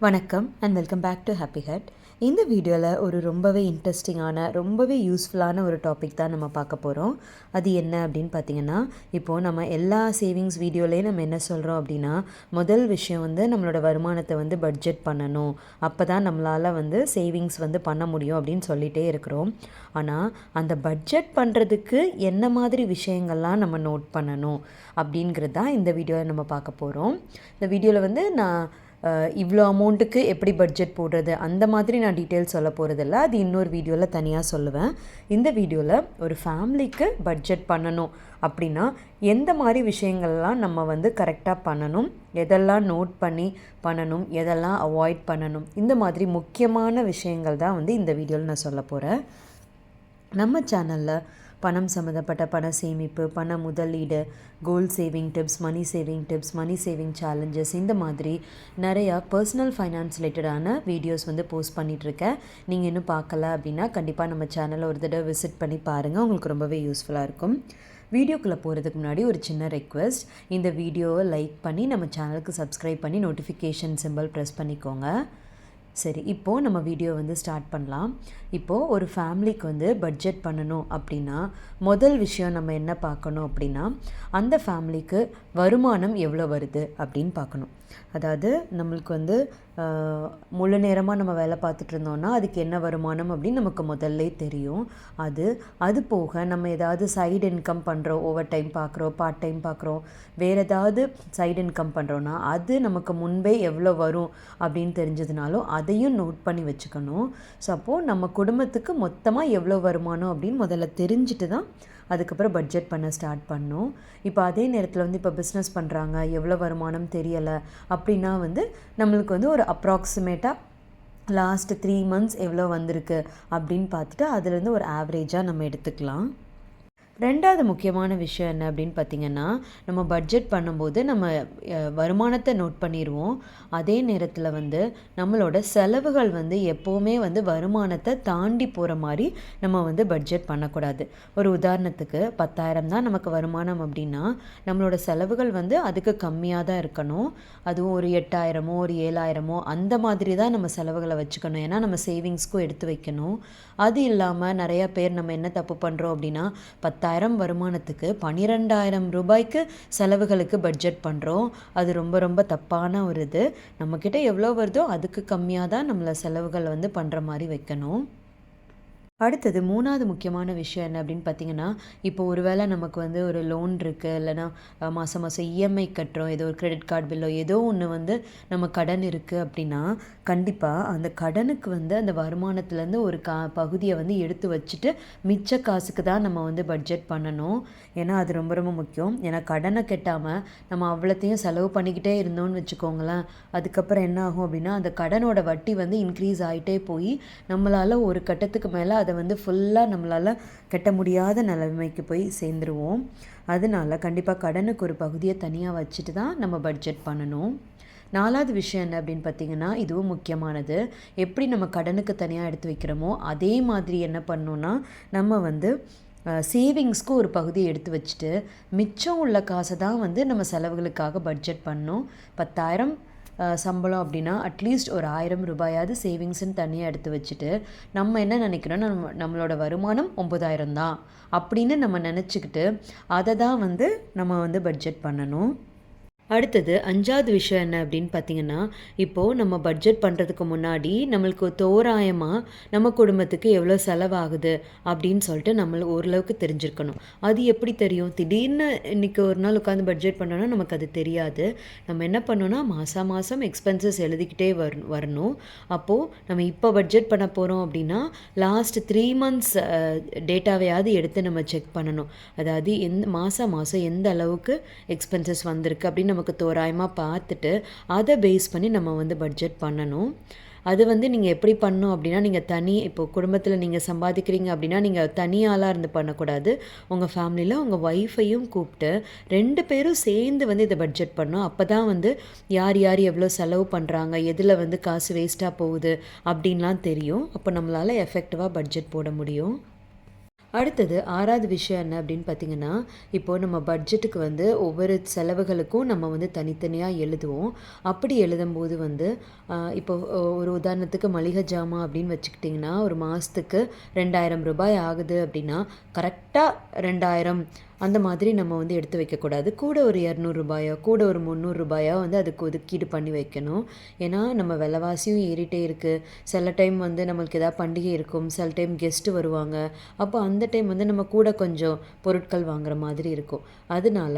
வணக்கம் and welcome back to happy hut இந்த வீடியோவில் ஒரு ரொம்பவே இன்ட்ரெஸ்டிங்கான ரொம்பவே யூஸ்ஃபுல்லான ஒரு டாபிக் தான் நம்ம பார்க்க போகிறோம் அது என்ன அப்படின்னு பார்த்தீங்கன்னா இப்போது நம்ம எல்லா சேவிங்ஸ் வீடியோலேயும் நம்ம என்ன சொல்கிறோம் அப்படின்னா முதல் விஷயம் வந்து நம்மளோட வருமானத்தை வந்து பட்ஜெட் பண்ணணும். அப்போ தான் நம்மளால் வந்து சேவிங்ஸ் வந்து பண்ண முடியும் அப்படின்னு சொல்லிகிட்டே இருக்கிறோம். ஆனால் அந்த பட்ஜெட் பண்ணுறதுக்கு என்ன மாதிரி விஷயங்கள்லாம் நம்ம நோட் பண்ணணும் அப்படிங்கிறது தான் இந்த வீடியோவில் நம்ம பார்க்க போகிறோம் இந்த வீடியோவில் வந்து நான் இவ்வளோ அமௌண்ட்டுக்கு எப்படி பட்ஜெட் போடுறது? அந்த மாதிரி நான் டீட்டெயில்ஸ் சொல்ல போகிறதில்ல அது இன்னொரு வீடியோவில் தனியாக சொல்லுவேன். இந்த வீடியோவில் ஒரு ஃபேமிலிக்கு பட்ஜெட் பண்ணணும் அப்படின்னா எந்த மாதிரி விஷயங்கள்லாம் நம்ம வந்து கரெக்டாக பண்ணணும்? எதெல்லாம் நோட் பண்ணி பண்ணணும்? எதெல்லாம் அவாய்ட் பண்ணணும்? இந்த மாதிரி முக்கியமான விஷயங்கள் தான் வந்து இந்த வீடியோவில் நான் சொல்ல போகிறேன் நம்ம சேனலில் பணம் சம்மந்தப்பட்ட பண சேமிப்பு பண முதலீடு gold saving tips money saving tips money saving challenges இந்த மாதிரி நிறையா பர்சனல் ஃபைனான்ஸ் ரிலேட்டடான வீடியோஸ் வந்து போஸ்ட் பண்ணிகிட்ருக்கேன் நீங்கள் இன்னும் பார்க்கல அப்படின்னா கண்டிப்பாக நம்ம சேனலை ஒரு தடவை விசிட் பண்ணி பாருங்கள் உங்களுக்கு ரொம்பவே யூஸ்ஃபுல்லாக இருக்கும். வீடியோக்குள்ளே போகிறதுக்கு முன்னாடி ஒரு சின்ன ரெக்வெஸ்ட் இந்த வீடியோவை லைக் பண்ணி நம்ம சேனலுக்கு சப்ஸ்கிரைப் பண்ணி நோட்டிஃபிகேஷன் சிம்பிள் ப்ரெஸ் பண்ணிக்கோங்க. சரி இப்போது நம்ம வீடியோ வந்து ஸ்டார்ட் பண்ணலாம். இப்போது ஒரு ஃபேமிலிக்கு வந்து பட்ஜெட் பண்ணணும் அப்படின்னா முதல் விஷயம் நம்ம என்ன பார்க்கணும் அப்படின்னா அந்த ஃபேமிலிக்கு வருமானம் எவ்வளோ வருது அப்படின்னு பார்க்கணும். அதாவது நம்மளுக்கு வந்து முழு நேரமாக நம்ம வேலை பார்த்துட்டு இருந்தோம்னா அதுக்கு என்ன வருமானம் அப்படின்னு நமக்கு முதல்ல தெரியும். அது அது போக நம்ம ஏதாவது சைடு இன்கம் பண்ணுறோம் ஓவர் டைம் பார்க்குறோம் பார்ட் டைம் பார்க்குறோம் வேறு ஏதாவது சைடு இன்கம் பண்ணுறோன்னா அது நமக்கு முன்பே எவ்வளோ வரும் அப்படின்னு தெரிஞ்சதுனாலும் அது அதையும் நோட் பண்ணி வச்சுக்கணும். ஸோ அப்போது நம்ம குடும்பத்துக்கு மொத்தமாக எவ்வளோ வருமானம் அப்படின்னு முதல்ல தெரிஞ்சுட்டு தான் அதுக்கப்புறம் பட்ஜெட் பண்ண ஸ்டார்ட் பண்ணோம். இப்போ அதே நேரத்தில் வந்து இப்போ பிஸ்னஸ் பண்ணுறாங்க எவ்வளோ வருமானம் தெரியலை அப்படின்னா வந்து நம்மளுக்கு வந்து ஒரு அப்ராக்சிமேட்டாக லாஸ்ட் த்ரீ மந்த்ஸ் எவ்வளோ வந்திருக்கு அப்படின்னு பார்த்துட்டு அதுலேருந்து ஒரு ஆவரேஜாக நம்ம எடுத்துக்கலாம். ரெண்டாவது முக்கியமான விஷயம் என்ன அப்படின்னு பார்த்தீங்கன்னா நம்ம பட்ஜெட் பண்ணும்போது நம்ம வருமானத்தை நோட் பண்ணிடுவோம் அதே நேரத்தில் வந்து நம்மளோட செலவுகள் வந்து எப்போவுமே வந்து வருமானத்தை தாண்டி போகிற மாதிரி நம்ம வந்து பட்ஜெட் பண்ணக்கூடாது. ஒரு உதாரணத்துக்கு பத்தாயிரம் தான் நமக்கு வருமானம் அப்படின்னா நம்மளோட செலவுகள் வந்து அதுக்கு கம்மியாக தான் இருக்கணும். அதுவும் ஒரு எட்டாயிரமோ ஒரு ஏழாயிரமோ அந்த மாதிரி தான் நம்ம செலவுகளை வச்சுக்கணும். ஏன்னா நம்ம சேவிங்ஸ்க்கும் எடுத்து வைக்கணும். அது இல்லாமல் நிறையா பேர் நம்ம என்ன தப்பு பண்ணுறோம் அப்படின்னா பத்தாயிரம் வருமானத்துக்கு பன்னிரெண்டாயிரம் ரூபாய்க்கு செலவுகளுக்கு பட்ஜெட் பண்ணுறோம் அது ரொம்ப ரொம்ப தப்பான ஒரு இது. நம்மக்கிட்ட எவ்வளோ வருதோ அதுக்கு கம்மியாக தான் நம்மளை செலவுகளை வந்து பண்ணுற மாதிரி வைக்கணும். அடுத்தது மூணாவது முக்கியமான விஷயம் என்ன அப்படின்னு பார்த்தீங்கன்னா இப்போ ஒருவேளை நமக்கு வந்து ஒரு லோன் இருக்குது இல்லைன்னா மாதம் மாதம் இஎம்ஐ கட்டுறோம் ஏதோ ஒரு கிரெடிட் கார்டு பில்லோ ஏதோ ஒன்று வந்து நம்ம கடன் இருக்குது அப்படின்னா கண்டிப்பாக அந்த கடனுக்கு வந்து அந்த வருமானத்துலேருந்து ஒரு கா பகுதியை வந்து எடுத்து வச்சுட்டு மிச்ச காசுக்கு தான் நம்ம வந்து பட்ஜெட் பண்ணணும். ஏன்னா அது ரொம்ப ரொம்ப முக்கியம். ஏன்னா கடனை கெட்டாமல் நம்ம அவ்வளோத்தையும் செலவு பண்ணிக்கிட்டே இருந்தோம்னு வச்சுக்கோங்களேன். அதுக்கப்புறம் என்ன ஆகும் அப்படின்னா அந்த கடனோட வட்டி வந்து இன்க்ரீஸ் ஆகிட்டே போய் நம்மளால் ஒரு கட்டத்துக்கு மேலே அதை வந்து ஃபுல்லாக நம்மளால் கட்ட முடியாத நிலைமைக்கு போய் சேர்ந்துருவோம். அதனால கண்டிப்பாக கடனுக்கு ஒரு பகுதியை தனியாக வச்சுட்டு தான் நம்ம பட்ஜெட் பண்ணணும். நாலாவது விஷயம் என்ன அப்படின்னு பார்த்தீங்கன்னா இதுவும் முக்கியமானது. எப்படி நம்ம கடனுக்கு தனியாக எடுத்து வைக்கிறோமோ அதே மாதிரி என்ன பண்ணோன்னா நம்ம வந்து சேவிங்ஸ்க்கு ஒரு பகுதியை எடுத்து வச்சுட்டு மிச்சம் உள்ள காசை தான் வந்து நம்ம செலவுகளுக்காக பட்ஜெட் பண்ணோம் பத்தாயிரம் சம்பளம் அப்படின்னா அட்லீஸ்ட் ஒரு ஆயிரம் ரூபாயாவது சேவிங்ஸ்னு தனியாக எடுத்து வச்சுட்டு நம்ம என்ன நினைக்கிறோன்னா நம்ம நம்மளோட வருமானம் ஒம்பதாயிரம் தான். அப்படின்னு நம்ம நினச்சிக்கிட்டு அதை தான் வந்து நம்ம வந்து பட்ஜெட் பண்ணணும். அடுத்தது அஞ்சாவது விஷயம் என்ன அப்படின்னு பார்த்தீங்கன்னா இப்போது நம்ம பட்ஜெட் பண்ணுறதுக்கு முன்னாடி நம்மளுக்கு தோராயமாக நம்ம குடும்பத்துக்கு எவ்வளோ செலவாகுது அப்படின்னு சொல்லிட்டு நம்ம ஓரளவுக்கு தெரிஞ்சிருக்கணும். அது எப்படி தெரியும்? திடீர்னு இன்றைக்கி ஒரு நாள் உட்காந்து பட்ஜெட் பண்ணோன்னா நமக்கு அது தெரியாது. நம்ம என்ன பண்ணோன்னா மாதம் மாதம் எக்ஸ்பென்சஸ் எழுதிக்கிட்டே வர வரணும். அப்போது நம்ம இப்போ பட்ஜெட் பண்ண போகிறோம் அப்படின்னா லாஸ்ட் த்ரீ மந்த்ஸ் டேட்டாவையாவது எடுத்து நம்ம செக் பண்ணணும். அதாவது எந்த மாதம் மாதம் எந்த அளவுக்கு எக்ஸ்பென்சஸ் வந்திருக்கு அப்படின்னு நம்ம நமக்கு தோராயமாக பார்த்துட்டு அதை பேஸ் பண்ணி நம்ம வந்து பட்ஜெட் பண்ணணும். அது வந்து நீங்கள் எப்படி பண்ணணும் அப்படின்னா நீங்கள் தனி இப்போ குடும்பத்தில் நீங்கள் சம்பாதிக்கிறீங்க அப்படின்னா நீங்கள் தனியாளாக இருந்து பண்ணக்கூடாது. உங்கள் ஃபேமிலியில் உங்கள் ஒய்ஃபையும் கூப்பிட்டு ரெண்டு பேரும் சேர்ந்து வந்து இதை பட்ஜெட் பண்ணோம் அப்போ தான் வந்து யார் யார் எவ்வளோ செலவு பண்ணுறாங்க எதில் வந்து காசு வேஸ்ட்டாக போகுது அப்படின்லாம் தெரியும். அப்போ நம்மளால் எஃபெக்டிவாக பட்ஜெட் போட முடியும். அடுத்தது ஆறாவது விஷயம் என்ன அப்படின்னு பார்த்தீங்கன்னா இப்போது நம்ம பட்ஜெட்டுக்கு வந்து ஒவ்வொரு செலவுகளுக்கும் நம்ம வந்து தனித்தனியாக எழுதுவோம். அப்படி எழுதும்போது வந்து இப்போ ஒரு உதாரணத்துக்கு மளிகை ஜாமான் அப்படின்னு வச்சுக்கிட்டிங்கன்னா ஒரு மாதத்துக்கு ரெண்டாயிரம் ரூபாய் ஆகுது அப்படின்னா கரெக்டாக ரெண்டாயிரம் அந்த மாதிரி நம்ம வந்து எடுத்து வைக்கக்கூடாது. கூட ஒரு இரநூறுபாயோ கூட ஒரு முந்நூறுரூபாயோ வந்து அதுக்கு ஒதுக்கீடு பண்ணி வைக்கணும். ஏன்னா நம்ம விலைவாசியும் ஏறிட்டே இருக்குது சில டைம் வந்து நம்மளுக்கு ஏதாவது பண்டிகை இருக்கும். சில டைம் கெஸ்ட்டு வருவாங்க. அப்போ அந்த டைம் வந்து நம்ம கூட கொஞ்சம் பொருட்கள் வாங்குற மாதிரி இருக்கும். அதனால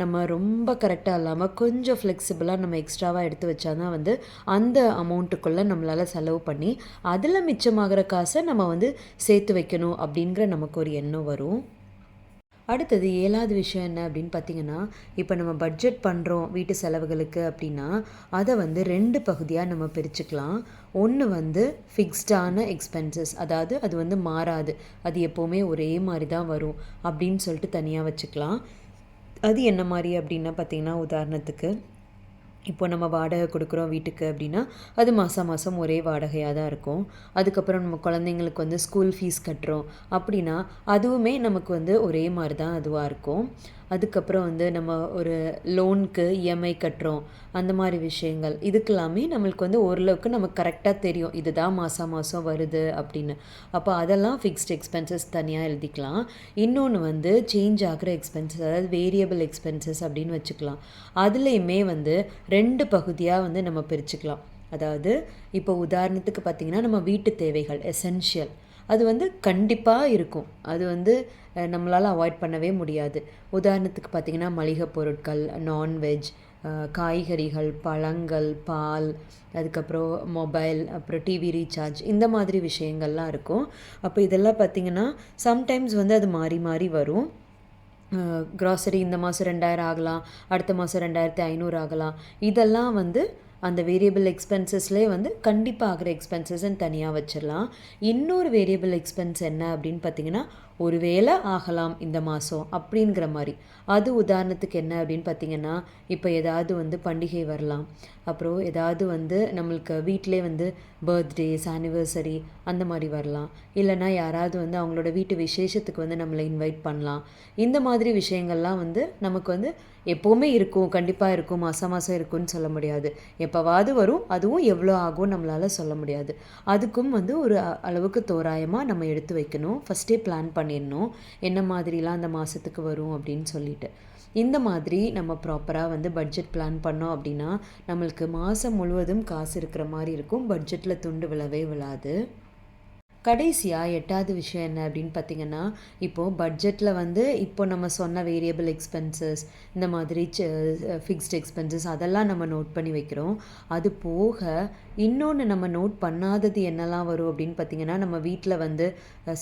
நம்ம ரொம்ப கரெக்டாக இல்லாமல் கொஞ்சம் ஃப்ளெக்சிபிளாக நம்ம எக்ஸ்ட்ராவாக எடுத்து வச்சா தான் வந்து அந்த அமௌண்ட்டுக்குள்ளே நம்மளால் செலவு பண்ணி அதில் மிச்சமாகிற காசை நம்ம வந்து சேர்த்து வைக்கணும் அப்படிங்கிற நமக்கு ஒரு எண்ணம் வரும். அடுத்தது ஏழாவது விஷயம் என்ன அப்படின்னு பார்த்தீங்கன்னா இப்போ நம்ம பட்ஜெட் பண்ணுறோம் வீட்டு செலவுகளுக்கு அப்படின்னா அதை வந்து ரெண்டு பகுதியாக நம்ம பிரிச்சுக்கலாம். ஒன்று வந்து ஃபிக்ஸ்டான எக்ஸ்பென்சஸ் அதாவது அது வந்து மாறாது. அது எப்போவுமே ஒரே மாதிரி தான் வரும் அப்படின்னு சொல்லிட்டு தனியாக வச்சுக்கலாம். அது என்ன மாதிரி அப்படின்னா பார்த்தீங்கன்னா உதாரணத்துக்கு இப்போ நம்ம வாடகை கொடுக்குறோம் வீட்டுக்கு அப்படின்னா அது மாதம் மாதம் ஒரே வாடகையாக தான் இருக்கும். அதுக்கப்புறம் நம்ம குழந்தைங்களுக்கு வந்து ஸ்கூல் ஃபீஸ் கட்டுறோம் அப்படின்னா அதுவுமே நமக்கு வந்து ஒரே மாதிரி தான் அதுவாக இருக்கும். அதுக்கப்புறம் வந்து நம்ம ஒரு லோனுக்கு இஎம்ஐ கட்டுறோம். அந்த மாதிரி விஷயங்கள். இதுக்கெல்லாமே நம்மளுக்கு வந்து ஓரளவுக்கு நமக்கு கரெக்டாக தெரியும். இதுதான் மாதம் மாதம் வருது அப்படின்னு. அப்போ அதெல்லாம் ஃபிக்ஸ்ட் எக்ஸ்பென்சஸ் தனியாக எழுதிக்கலாம். இன்னொன்று வந்து சேஞ்ச் ஆகிற எக்ஸ்பென்சஸ் அதாவது வேரியபிள் எக்ஸ்பென்சஸ் அப்படின்னு வச்சுக்கலாம். அதுலேயுமே வந்து ரெண்டு பகுதியாக வந்து நம்ம பிரிச்சுக்கலாம். அதாவது இப்போ உதாரணத்துக்கு பார்த்திங்கன்னா நம்ம வீட்டு தேவைகள் எசென்ஷியல் அது வந்து கண்டிப்பாக இருக்கும். அது வந்து நம்மளால் அவாய்ட் பண்ணவே முடியாது. உதாரணத்துக்கு பார்த்திங்கன்னா மளிகை பொருட்கள் நான்வெஜ் காய்கறிகள் பழங்கள் பால் அதுக்கப்புறம் மொபைல் அப்புறம் டிவி ரீசார்ஜ் இந்த மாதிரி விஷயங்கள்லாம் இருக்கும். அப்போ இதெல்லாம் பார்த்திங்கன்னா சம்டைம்ஸ் வந்து அது மாறி மாறி வரும். க்ராசரி இந்த மாதம் ரெண்டாயிரம் ஆகலாம் அடுத்த மாதம் ரெண்டாயிரத்தி ஐநூறு ஆகலாம். இதெல்லாம் வந்து அந்த வேரியபிள் எக்ஸ்பென்சஸ்லேயே வந்து கண்டிப்பாக ஆகிற எக்ஸ்பென்சஸ்ன்னு தனியாக வச்சிடலாம் இன்னொரு வேரியபிள் எக்ஸ்பென்ஸ் என்ன அப்படின்னு பார்த்தீங்கன்னா ஒரு வேலை ஆகலாம் இந்த மாதம் அப்படிங்கிற மாதிரி. அது உதாரணத்துக்கு என்ன அப்படின்னு பார்த்தீங்கன்னா இப்போ ஏதாவது வந்து பண்டிகை வரலாம். அப்புறம் ஏதாவது வந்து நம்மளுக்கு வீட்டிலே வந்து பர்த்டேஸ் ஆனிவர்சரி அந்த மாதிரி வரலாம். இல்லைனா யாராவது வந்து அவங்களோட வீட்டு விசேஷத்துக்கு வந்து நம்மளை இன்வைட் பண்ணலாம். இந்த மாதிரி விஷயங்கள்லாம் வந்து நமக்கு வந்து எப்போவுமே இருக்கும் கண்டிப்பாக இருக்கும் மாதம் மாதம் இருக்கும்னு சொல்ல முடியாது. எப்போவாது வரும் அதுவும் எவ்வளோ ஆகும் நம்மளால் சொல்ல முடியாது. அதுக்கும் வந்து ஒரு அ- அளவுக்கு தோராயமாக நம்ம எடுத்து வைக்கணும். ஃபஸ்ட்டே பிளான் பண்ணிடணும். என்ன மாதிரிலாம் அந்த மாதத்துக்கு வரும் அப்படின்னு சொல்லிட்டு. இந்த மாதிரி நம்ம ப்ராப்பராக வந்து பட்ஜெட் பிளான் பண்ணோம் அப்படின்னா நம்மளுக்கு மாதம் முழுவதும் காசு இருக்கிற மாதிரி இருக்கும். பட்ஜெட்டில் துண்டு விழவே விழாது. கடைசியாக எட்டாவது விஷயம் என்ன அப்படின்னு பார்த்தீங்கன்னா இப்போது பட்ஜெட்டில் வந்து இப்போ நம்ம சொன்ன வேரியபிள் எக்ஸ்பென்சஸ் இந்த மாதிரி ஃபிக்ஸ்ட் எக்ஸ்பென்சஸ் அதெல்லாம் நம்ம நோட் பண்ணி வைக்கிறோம். அது போக இன்னொன்று நம்ம நோட் பண்ணாதது என்னெல்லாம் வரும் அப்படின்னு பார்த்தீங்கன்னா நம்ம வீட்டில் வந்து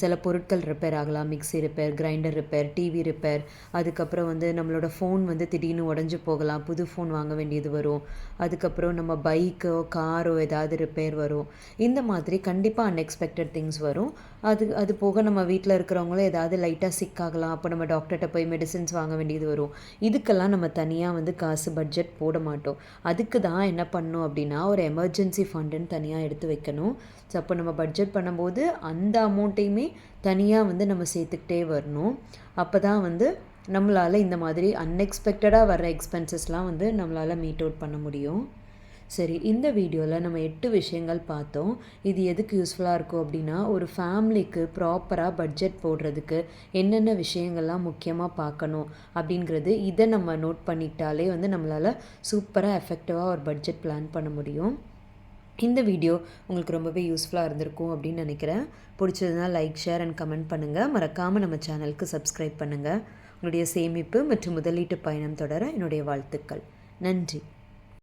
சில பொருட்கள் ரிப்பேர் ஆகலாம். Mixie repair grinder repair TV repair அதுக்கப்புறம் வந்து நம்மளோட ஃபோன் வந்து திடீர்னு உடஞ்சி போகலாம். புது ஃபோன் வாங்க வேண்டியது வரும். அதுக்கப்புறம் நம்ம பைக்கோ காரோ ஏதாவது ரிப்பேர் வரும். இந்த மாதிரி கண்டிப்பாக அன்எக்ஸ்பெக்டட் திங்ஸ் வரும். அது அது போக நம்ம வீட்டில் இருக்கிறவங்களும் ஏதாவது லைட்டாக சிக் ஆகலாம். அப்போ நம்ம டாக்டர்கிட்ட போய் மெடிசின்ஸ் வாங்க வேண்டியது வரும். இதுக்கெல்லாம் நம்ம தனியாக வந்து காசு பட்ஜெட் போட மாட்டோம். அதுக்கு தான் என்ன பண்ணோம் அப்படின்னா ஒரு எமர்ஜென்சி ஃபண்டுன்னு தனியாக எடுத்து வைக்கணும். ஸோ அப்போ நம்ம பட்ஜெட் பண்ணும்போது அந்த அமௌண்ட்டையுமே தனியாக வந்து நம்ம சேர்த்துக்கிட்டே வரணும். அப்போ தான் வந்து நம்மளால் இந்த மாதிரி அன்எக்ஸ்பெக்டடாக வர்ற எக்ஸ்பென்சஸ்லாம் வந்து நம்மளால் மீட் அவுட் பண்ண முடியும். சரி இந்த வீடியோவில் நம்ம எட்டு விஷயங்கள் பார்த்தோம். இது எதுக்கு யூஸ்ஃபுல்லாக இருக்கும் அப்படின்னா ஒரு ஃபேமிலிக்கு ப்ராப்பராக பட்ஜெட் போடுறதுக்கு என்னென்ன விஷயங்கள்லாம் முக்கியமாக பார்க்கணும் அப்படிங்கிறது இதை நம்ம நோட் பண்ணிட்டாலே வந்து நம்மளால் சூப்பராக எஃபெக்டிவாக ஒரு பட்ஜெட் பிளான் பண்ண முடியும். இந்த வீடியோ உங்களுக்கு ரொம்பவே யூஸ்ஃபுல்லாக இருந்திருக்கும் அப்படின்னு நினைக்கிறேன். பிடிச்சதுனா லைக் ஷேர் அண்ட் கமெண்ட் பண்ணுங்கள் மறக்காமல் நம்ம சேனலுக்கு சப்ஸ்கிரைப் பண்ணுங்கள் உங்களுடைய சேமிப்பு மற்றும் முதலீட்டு பயணம் தொடர என்னுடைய வாழ்த்துக்கள். நன்றி.